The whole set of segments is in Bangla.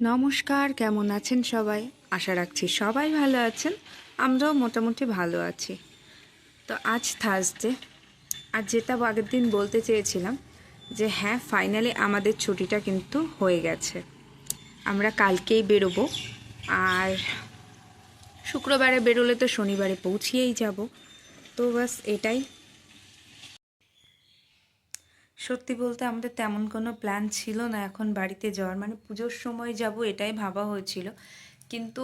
নমস্কার, কেমন আছেন সবাই? আশা রাখছি সবাই ভালো আছেন। আমরাও মোটামুটি ভালো আছি। তো আজ থার্সডে আর যেটা আগের দিন বলতে চেয়েছিলাম যে হ্যাঁ ফাইনালি আমাদের ছুটিটা কিন্তু হয়ে গেছে। আমরা কালকেই বেরোবো। আর শুক্রবারে বেরোলে তো শনিবারে পৌঁছিয়েই যাব। তো বাস এটাই সত্যি বলতে আমাদের তেমন কোনো প্ল্যান ছিল না এখন বাড়িতে যাওয়ার। মানে পুজোর সময় যাব এটাই ভাবা হয়েছিল। কিন্তু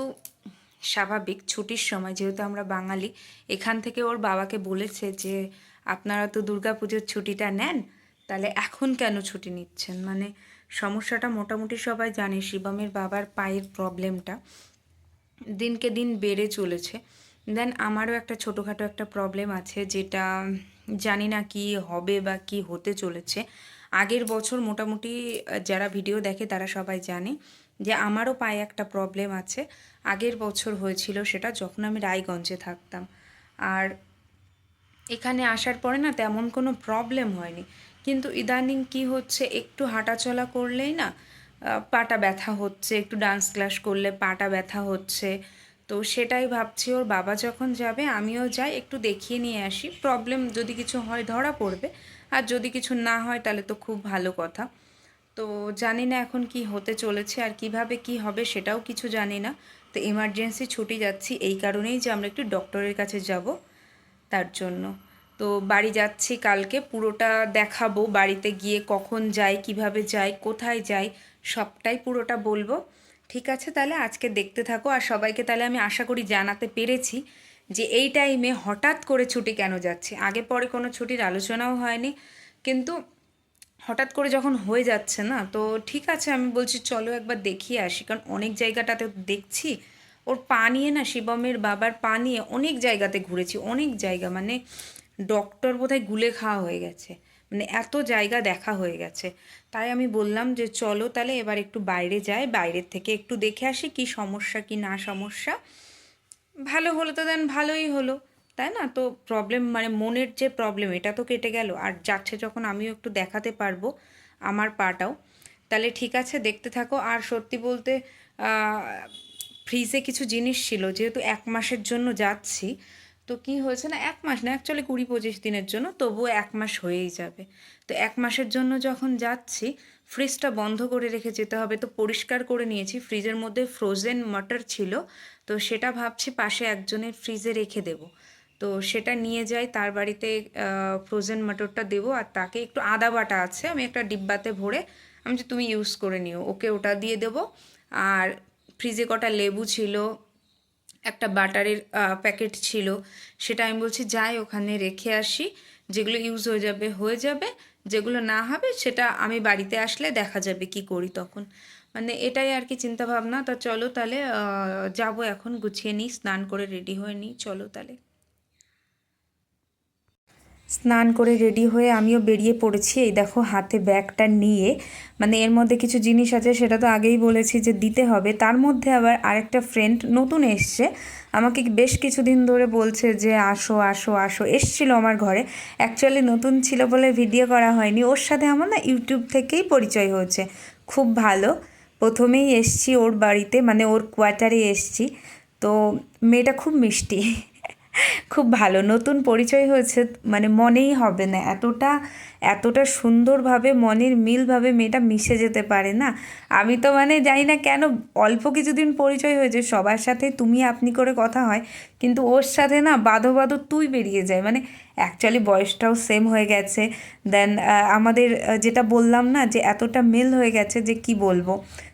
স্বাভাবিক ছুটির সময়, যেহেতু আমরা বাঙালি, এখান থেকে ওর বাবাকে বলেছে যে, আপনারা তো দুর্গা পুজোর ছুটিটা নেন, তাহলে এখন কেন ছুটি নিচ্ছেন? মানে সমস্যাটা মোটামুটি সবাই জানে, শিবমের বাবার পায়ের প্রবলেমটা দিনকে দিন বেড়ে চলেছে। দেন আমারও একটা ছোটোখাটো একটা প্রবলেম আছে, যেটা জানি না কি হবে বা কি হতে চলেছে। আগের বছর মোটামুটি যারা ভিডিও দেখে তারা সবাই জানে যে আমারও পায়ে একটা প্রবলেম আছে। আগের বছর হয়েছিল সেটা যখন আমি রায়গঞ্জে থাকতাম। আর এখানে আসার পরে না তেমন কোনো প্রবলেম হয়নি। কিন্তু ইদানিং কি হচ্ছে, একটু হাঁটাচলা করলেই না পাটা ব্যথা হচ্ছে, একটু ডান্স ক্লাস করলে পাটা ব্যথা হচ্ছে। তো সেটাই ভাবছি, ওর বাবা যখন যাবে আমিও যাই, একটু দেখিয়ে নিয়ে আসি। প্রবলেম যদি কিছু হয় ধরা পড়বে, আর যদি কিছু না হয় তাহলে তো খুব ভালো কথা। তো জানি না এখন কি হতে চলেছে আর কীভাবে কি হবে সেটাও কিছু জানি না। তো এমার্জেন্সি ছুটি যাচ্ছি, এই কারণেই যে আমরা একটু ডক্টরের কাছে যাব তার জন্য। তো বাড়ি যাচ্ছি কালকে, পুরোটা দেখাবো বাড়িতে গিয়ে কখন যাই, কীভাবে যাই, কোথায় যাই, সবটাই পুরোটা বলব। ঠিক আছে, তাহলে আজকে দেখতে থাকো। আর সবাইকে তাহলে আমি আশা করি জানাতে পেরেছি যে এই টাইমে হঠাৎ করে ছুটি কেন যাচ্ছে। আগে পরে কোনো ছুটির আলোচনাও হয়নি, কিন্তু হঠাৎ করে যখন হয়ে যাচ্ছে না, তো ঠিক আছে, আমি বলছি চলো একবার দেখিয়ে আসি। কারণ অনেক জায়গাটাতে দেখছি, ওর পা নিয়ে না শিবমের বাবার পা নিয়ে অনেক জায়গাতে ঘুরেছি, অনেক জায়গা। মানে ডক্টর বোধহয় গুলে খাওয়া হয়ে গেছে। মানে এত জায়গা দেখা হয়ে গেছে। তাই আমি বললাম যে, চলো তাহলে এবার একটু বাইরে যাই, বাইরের থেকে একটু দেখে আসি কি সমস্যা, কি না সমস্যা। ভালো হলো তো দেন ভালোই হলো। তাই না? তো প্রবলেম মানে মনের যে প্রবলেম এটা তো কেটে গেল। আর যাচ্ছে যখন আমিও একটু দেখাতে পারব আমার পাটাও। তাহলে ঠিক আছে, দেখতে থাকো। আর সত্যি বলতে ফ্রিজে কিছু জিনিস ছিল, যেহেতু এক মাসের জন্য যাচ্ছি তো কি হয়েছে না, এক মাস না অ্যাকচুয়ালি কুড়ি পঁচিশ দিনের জন্য, তবুও এক মাস হয়েই যাবে। তো এক মাসের জন্য যখন যাচ্ছি ফ্রিজটা বন্ধ করে রেখে যেতে হবে। তো পরিষ্কার করে নিয়েছি ফ্রিজের মধ্যে ফ্রোজেন মাটার ছিল। তো সেটা ভাবছি পাশে একজনের ফ্রিজে রেখে দেবো। তো সেটা নিয়ে যাই, তার বাড়িতে ফ্রোজেন মাটরটা দেবো। আর তাকে একটু আদা বাটা আছে, আমি একটা ডিব্বাতে ভরে, আমি যে তুমি ইউজ করে নিও। ওকে ওটা দিয়ে দেবো। আর ফ্রিজে কটা লেবু ছিল একটা বাটারের প্যাকেট ছিল। সেটা আমি বলছি, যাই, ওখানে রেখে আসি। যেগুলো ইউজ হয়ে যাবে হয়ে যাবে। যেগুলো না হবে, সেটা আমি বাড়িতে আসলে দেখা যাবে কি করি তখন। মানে এটাই আর কি চিন্তাভাবনা। তা চলো তাহলে যাব এখন, গুছিয়ে নিই, স্নান করে রেডি হয়ে নিই। চলো তাহলে। স্নান করে রেডি হয়ে আমিও বেরিয়ে পড়েছি। এই দেখো হাতে ব্যাগটা নিয়ে। মানে এর মধ্যে কিছু জিনিস আছে, সেটা তো আগেই বলেছি যে দিতে হবে। তার মধ্যে আবার আরেকটা ফ্রেন্ড নতুন এসছে। আমাকে বেশ কিছুদিন ধরে বলছে যে, আসো আসো আসো। এসছিল আমার ঘরে। অ্যাকচুয়ালি নতুন ছিল বলে ভিডিও করা হয়নি। ওর সাথে আমার না ইউটিউব থেকেই পরিচয় হয়েছে। খুব ভালো। প্রথমেই এসছি ওর বাড়িতে। মানে ওর কোয়ার্টারে এসছি। তো মেয়েটা খুব মিষ্টি। খুব ভালো। নতুন পরিচয় হয়েছে মানে মনেই হবে না। এতটা এতটা সুন্দরভাবে, মনের মিলভাবে মেয়েটা মিশে যেতে পারে না। আমি তো মানে জানি না কেন, অল্প কিছুদিন পরিচয় হয়েছে, সবার সাথে তুমি আপনি করে কথা হয়, কিন্তু ওর সাথে না বাঁধো বাঁধো তুই বেরিয়ে যায়। মানে অ্যাকচুয়ালি বয়সটাও সেম হয়ে গেছে। দেন আমাদের যেটা বললাম না, যে এতটা মিল হয়ে গেছে যে কি বলব?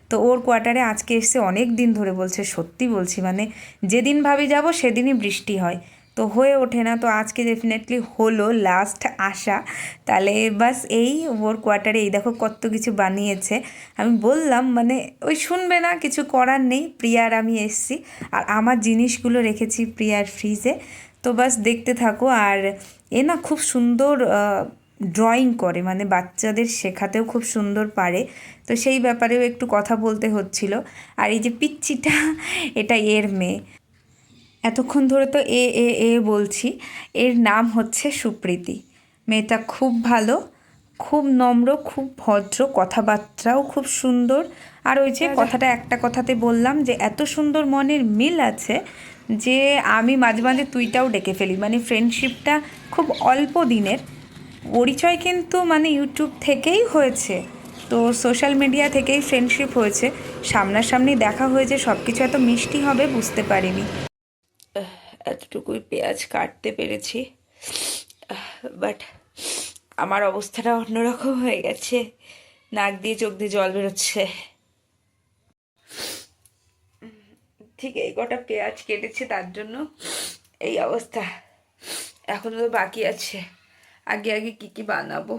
তো ওর কোয়ার্টারে আজকে এসে অনেক দিন ধরে বলছে, সত্যি বলছি মানে যেদিন ভাবি যাব, সেদিনই বৃষ্টি হয়। তো হয়ে ওঠে না। তো আজকে ডেফিনেটলি হলো লাস্ট আশা। তাহলে বাস এই ওর কোয়ার্টারে এই দেখো কত কিছু বানিয়েছে। আমি বললাম মানে ওই শুনবে না, কিছু করার নেই। প্রিয়ার আমি এসছি। আর আমার জিনিসগুলো রেখেছি প্রিয়ার ফ্রিজে তো বাস দেখতে থাকো। আর এ না খুব সুন্দর ড্রয়িং করে। মানে বাচ্চাদের শেখাতেও খুব সুন্দর পারে। তো সেই ব্যাপারেও একটু কথা বলতে হচ্ছিল। আর এই যে পিচ্চিটা, এটা এর মেয়ে। এতক্ষণ ধরে তো এ এ এ বলছি। এর নাম হচ্ছে সুপ্রীতি। মেয়েটা খুব ভালো খুব নম্র খুব ভদ্র কথাবার্তাও খুব সুন্দর। আর ওই যে কথাটা একটা কথাতে বললাম যে এত সুন্দর মনের মিল আছে যে আমি মাঝে মাঝে তুইটাও ডেকে ফেলি। মানে ফ্রেন্ডশিপটা খুব অল্প দিনের। পরিচয় কিন্তু মানে ইউটিউব থেকেই হয়েছে। তো সোশ্যাল মিডিয়া থেকেই ফ্রেন্ডশিপ হয়েছে। সামনাসামনি দেখা হয়েছে সব কিছু এত মিষ্টি হবে বুঝতে পারিনি। এতটুকুই পেঁয়াজ কাটতে পেরেছি। বাট আমার অবস্থাটা অন্যরকম হয়ে গেছে। নাক দিয়ে চোখ দিয়ে জল বেরোচ্ছে। ঠিক এই কটা পেঁয়াজ কেটেছে তার জন্য এই অবস্থা। এখন তো বাকি আছে। আগে আগে কি কি বানাবো?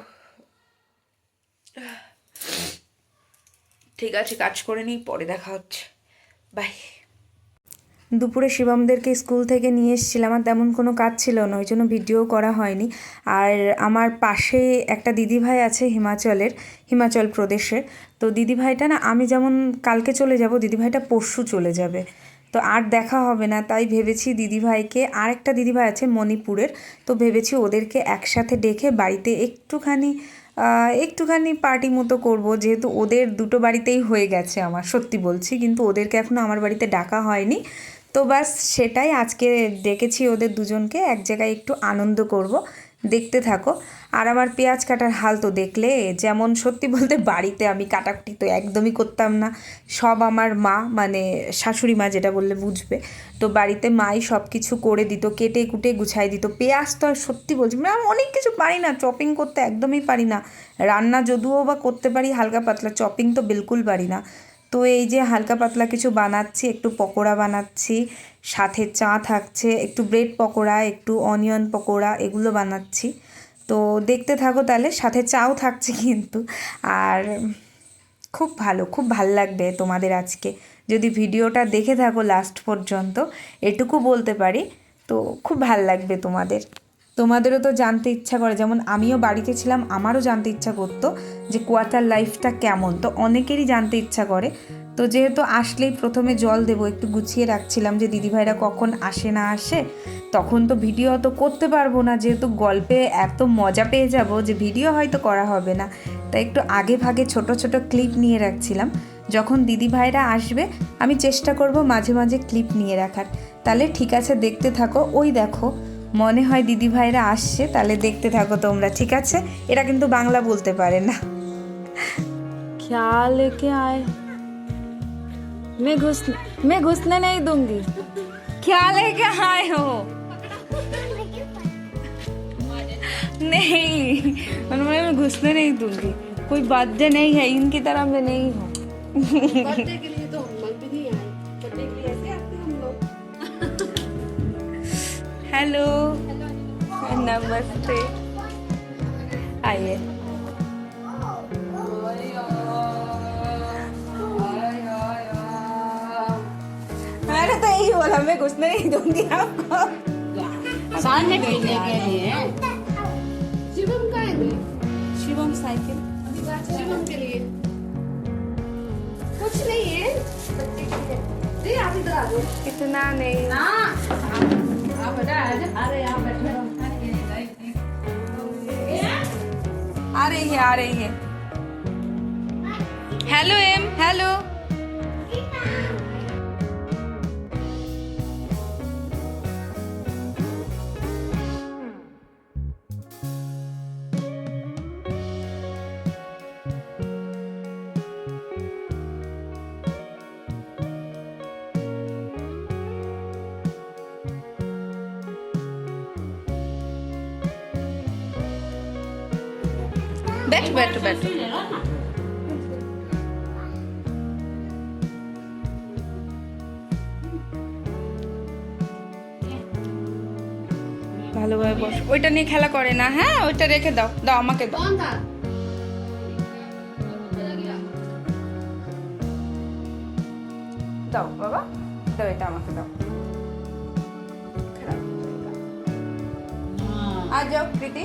ঠিক আছে, কাজ করে নিই, পরে দেখা হচ্ছে। বাই দুপুরে শিবমদেরকে স্কুল থেকে নিয়ে এসেছিলাম আর তেমন কোনো কাজ ছিল না, ওই জন্য ভিডিও করা হয়নি। আর আমার পাশে একটা দিদিভাই আছে হিমাচলের, হিমাচল প্রদেশের। তো দিদিভাইটা না, আমি যেমন কালকে চলে যাব, দিদিভাইটা পরশু চলে যাবে। তো আর দেখা হবে না, তাই ভেবেছি দিদিভাইকে আর একটা দিদিভাই আছে মণিপুরের, তো ভেবেছি ওদেরকে একসাথে ডেকে বাড়িতে একটুখানি একটুখানি পার্টি মতো করব। যেহেতু ওদের দুটো বাড়িতেই হয়ে গেছে আমার, সত্যি বলছি। কিন্তু ওদেরকে এখনও আমার বাড়িতে ডাকা হয়নি। তো বাস সেটাই আজকে ডেকেছি ওদের দুজনকে। এক জায়গায় একটু আনন্দ করব। দেখতে থাকো। আর আমার পেঁয়াজ কাটার হাল তো দেখলে, যেমন সত্যি বলতে বাড়িতে আমি কাটাকুটি তো একদমই করতাম না। সব আমার মা মানে শাশুড়ি মা যেটা বললে বুঝবে। তো বাড়িতে মাই সব কিছু করে দিত, কেটে কুটে গুছাই দিত। পেঁয়াজ তো আর সত্যি বলছি মানে আমি অনেক কিছু পারি না, চপিং করতে একদমই পারি না। রান্না যদিও বা করতে পারি, হালকা পাতলা চপিং তো বিলকুল পারি না। তো এই যে হালকা পাতলা কিছু বানাচ্ছি, একটু পকোড়া বানাচ্ছি, সাথে চা থাকছে, একটু ব্রেড পকোড়া, একটু অনিয়ন পকোড়া, এগুলো বানাচ্ছি। তো দেখতে থাকো তাহলে, সাথে চাও থাকছে কিন্তু। আর খুব ভালো, খুব ভালো লাগবে তোমাদের আজকে। যদি ভিডিওটা দেখে থাকো লাস্ট পর্যন্ত, এটুকু বলতে পারি, তো খুব ভালো লাগবে তোমাদের। তোমাদেরও তো জানতে ইচ্ছা করে যেমন আমিও বাড়িতে ছিলাম আমারও জানতে ইচ্ছা করতো যে কোয়ার্টার লাইফটা কেমন। তো অনেকেরই জানতে ইচ্ছা করে। তো যেহেতু আসলেই প্রথমে জল দেবো একটু গুছিয়ে রাখছিলাম যে দিদিভাইরা কখন আসে না আসে তখন তো ভিডিও তো করতে পারব না। যেহেতু গল্পে এত মজা পেয়ে যাব যে ভিডিও হয়তো করা হবে না। তাই একটু আগে ভাগে ছোট ছোট ক্লিপ নিয়ে রাখছিলাম। যখন দিদিভাইরা আসবে আমি চেষ্টা করব মাঝে মাঝে ক্লিপ নিয়ে রাখার। তাহলে ঠিক আছে দেখতে থাকো। ওই দেখো মনে হয় দিদিভাইরা আসছে তাহলে দেখতে থাকো তোমরা ঠিক আছে এরা কিন্তু বাংলা বলতে পারে না क्या लेके आए मैं घुस मैं घुसने नहीं दूंगी क्या लेके आए हो नहीं उन्होंने मैं घुसने नहीं दूंगी कोई बर्थडे नहीं है इनकी तरह मैं नहीं हूँ हेलो नमस्ते आइए। मैंने तो यही बोला मैं घुसने नहीं दूँगी आपको। सामने भेजने के लिए। शिवम का शिवम साइकिल। शिवम के लिए। कुछ नहीं है। इतना नहीं। ना आ रही है आ रही है। हेलो एम हेलो ব্যাটু ব্যাটু ব্যাটু ভালোভাবে বস। ওইটা নিয়ে খেলা করে না হ্যাঁ? ওইটা রেখে দাও। দাও, আমাকে দাও। দাও, বাবা। দাও, এটা আমাকে দাও। আজ যাও প্রীতি।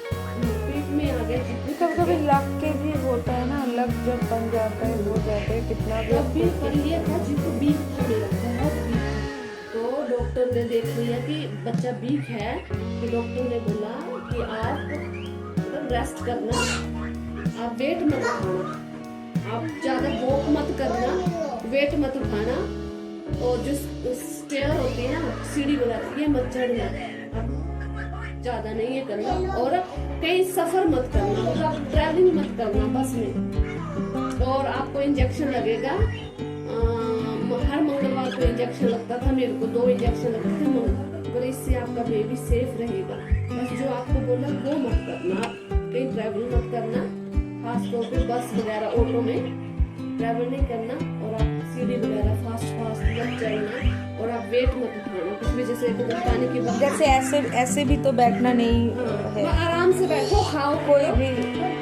खाया पिया खूब कभी कभी लग के भी होता है ना लग जब बन जाता है हो जाता है कितना भी तब भी कर लिया था जिसको बीक मेरा बहुत बीक। तो डॉक्टर ने देख लिया कि बच्चा बीक है तो डॉक्टर ने बोला कि आप मतलब रेस्ट करना। आप वेट मत उठाना। आप ज़्यादा वॉक मत करना वेट मत उठाना। और जो स्टेयर होती है ना सीढ़ी बनाती ये मत चढ़ना। आप ज़्यादा नहीं ये करना। और कहीं सफ़र मत करना मतलब ट्रैवलिंग मत करना बस में। और आपको इंजेक्शन लगेगा। हर मंगलवार को इंजेक्शन लगता था, मेरे को दो इंजेक्शन लगते थे मंगल पर इससे आपका बेबी सेफ़ रहेगा। बस जो आपको बोला, वो मत करना। आप कहीं ट्रैवल मत करना खासतौर पर बस वगैरह ऑटो में। ट्रैवल नहीं करना और आप सीढ़ी वगैरह फास्ट फास्ट मत चलना और आप वेट मत उठाना कुछ भी जैसे पानी की जैसे ऐसे ऐसे भी तो बैठना नहीं है। हाँ, आराम से बैठो खाओ कोई भी।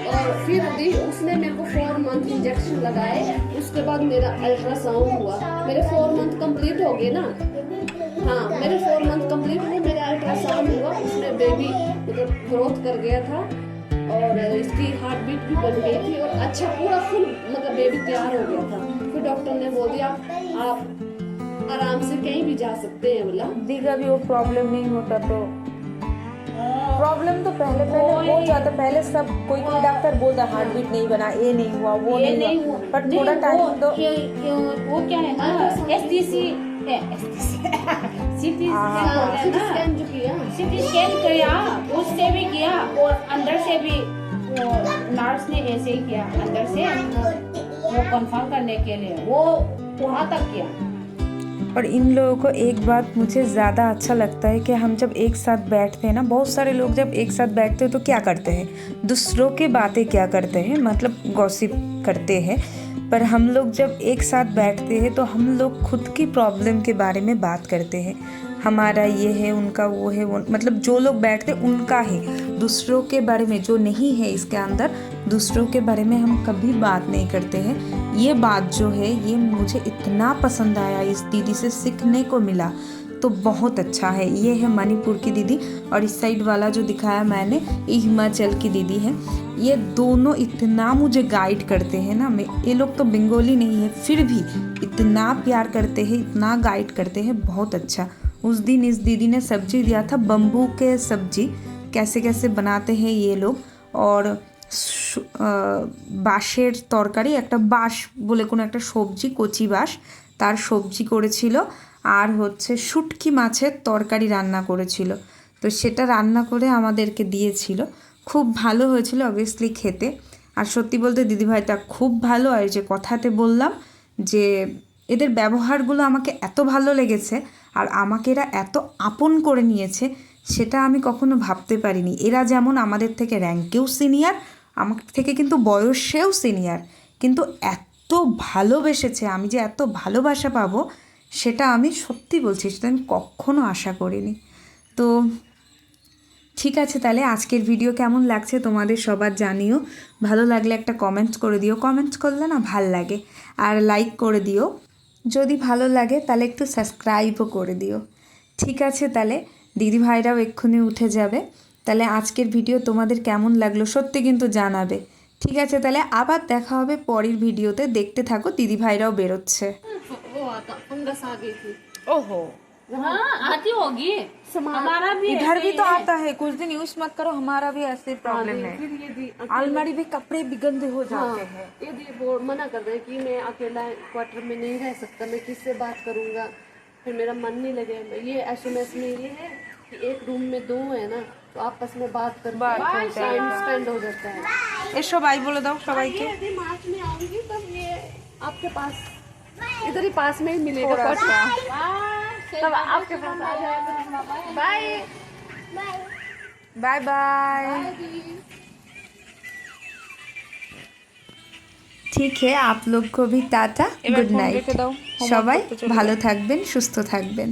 और फिर दी उसने मेरे को फोर मंथ इंजेक्शन लगाए उसके बाद मेरा अल्ट्रासाउंड हुआ। मेरे फोर मंथ कंप्लीट हो गए ना? हाँ मेरे फोर मंथ कंप्लीट हुए मेरा अल्ट्रासाउंड हुआ। उसमें बेबी मतलब ग्रोथ कर गया था और इसकी हार्ट बीट भी बन गई थी और अच्छा पूरा फुल मतलब बेबी तैयार हो गया था। फिर डॉक्टर ने बोल दिया आप आराम से कहीं भी जा सकते हैं बोला। दी का भी वो प्रॉब्लम नहीं होता तो। प्रॉब्लम तो पहले पहले हो जाता पहले सब कोई कोई डॉक्टर बोलता हार्ट बीट नहीं बना ये नहीं हुआ वो ये नहीं नहीं हुआ। नहीं, थोड़ा टाइम तो क्या- क्या- वो क्या है ना S T C CT CT scan जो किया। सिटी स्कैन किया उससे भी किया और अंदर से भी नर्स ने ऐसे ही किया अंदर से वो कंफर्म करने के लिए वो वहाँ तक किया। और इन लोगों को एक बात मुझे ज़्यादा अच्छा लगता है कि हम जब एक साथ बैठते हैं ना, बहुत सारे लोग जब एक साथ बैठते हैं तो क्या करते हैं? दूसरों की बातें क्या करते हैं? मतलब गॉसिप करते हैं। पर हम लोग जब एक साथ बैठते हैं तो हम लोग खुद की प्रॉब्लम के बारे में बात करते हैं। हमारा ये है, उनका वो है, वो मतलब जो लोग बैठते उनका है। दूसरों के बारे में जो नहीं है इसके अंदर दूसरों के बारे में हम कभी बात नहीं करते हैं। ये बात जो है, ये मुझे इतना पसंद आया, इस दीदी से सीखने को मिला तो बहुत अच्छा है। ये है मणिपुर की दीदी और इस साइड वाला जो दिखाया मैंने ये हिमाचल की दीदी है। ये दोनों इतना मुझे गाइड करते हैं ना, मैं, ये लोग तो बंगाली नहीं है, फिर भी इतना प्यार करते हैं, इतना गाइड करते हैं, बहुत अच्छा। उस दिन इस दीदी ने सब्ज़ी दिया था बम्बू के सब्ज़ी कैसे कैसे बनाते हैं ये लोग और বাঁশের তরকারি, একটা বাঁশ বলে কোনো একটা সবজি, কচি বাঁশ, তার সবজি করেছিল আর হচ্ছে শুটকি মাছের তরকারি রান্না করেছিল। তো সেটা রান্না করে আমাদেরকে দিয়েছিল। খুব ভালো হয়েছিল অবভিয়াসলি খেতে। আর সত্যি বলতে দিদিভাইটা খুব ভালো, আর যে কথাতে বললাম যে এদের ব্যবহারগুলো আমাকে এত ভালো লেগেছে আর আমাকে এরা এত আপন করে নিয়েছে, সেটা আমি কখনো ভাবতে পারিনি। এরা যেমন আমাদের থেকে র্যাঙ্কেও সিনিয়র আমার থেকে কিন্তু বয়সেও সিনিয়র কিন্তু এত ভালোবেসেছে আমি যে এত ভালোবাসা পাবো, সেটা আমি সত্যি বলছি, সেটা আমি কখনো আশা করিনি। তো ঠিক আছে তাহলে আজকের ভিডিও কেমন লাগছে তোমাদের সবার জানিও। ভালো লাগলে একটা কমেন্টস করে দিও। কমেন্টস করলে না ভালো লাগে। আর লাইক করে দিও। যদি ভালো লাগে তাহলে একটু সাবস্ক্রাইবও করে দিও। ঠিক আছে তাহলে দিদি ভাইরাও এক্ষুনি উঠে যাবে। তাহলে আজকের ভিডিও তোমাদের কেমন লাগলো সত্যি কিন্তু জানাবে ঠিক আছে তাহলে আবার দেখা হবে পরের ভিডিওতে দেখতে থাকো দিদি ভাইরাও বেরোচ্ছে वो आता फंगस आ गई थी ओहो हाँ आती होगी हमारा भी इधर ऐसे भी ही तो है। आता है कुछ दिन यूज मत करो हमारा भी ऐसे प्रॉब्लम है फिर ये भी अलमारी भी कपड़े भी गंदे हो जाते हैं ये भी वो मना कर रहे हैं कि मैं अकेला क्वार्टर में नहीं रह सकता मैं किससे बात करूंगा फिर मेरा मन नहीं लगे ये एस में ये है कि एक रूम में दो है ना तो आपस में बात कर टाइम स्पेंड हो जाता है এসো বাই বলে দাও সবাইকে ये यदि मार्च में आऊंगी तब ये आपके पास इधर ही पास में ही मिलेगा थोड़ा क्वार्टर सा तब आपके पास आ जाएगा बाय বাই বাই ঠিক है आप लोग को भी टाटा এবার গুড ফোন নাইট রেখে দাও, homework সবাই করতে চলে ভালো থাকবেন সুস্থ থাকবেন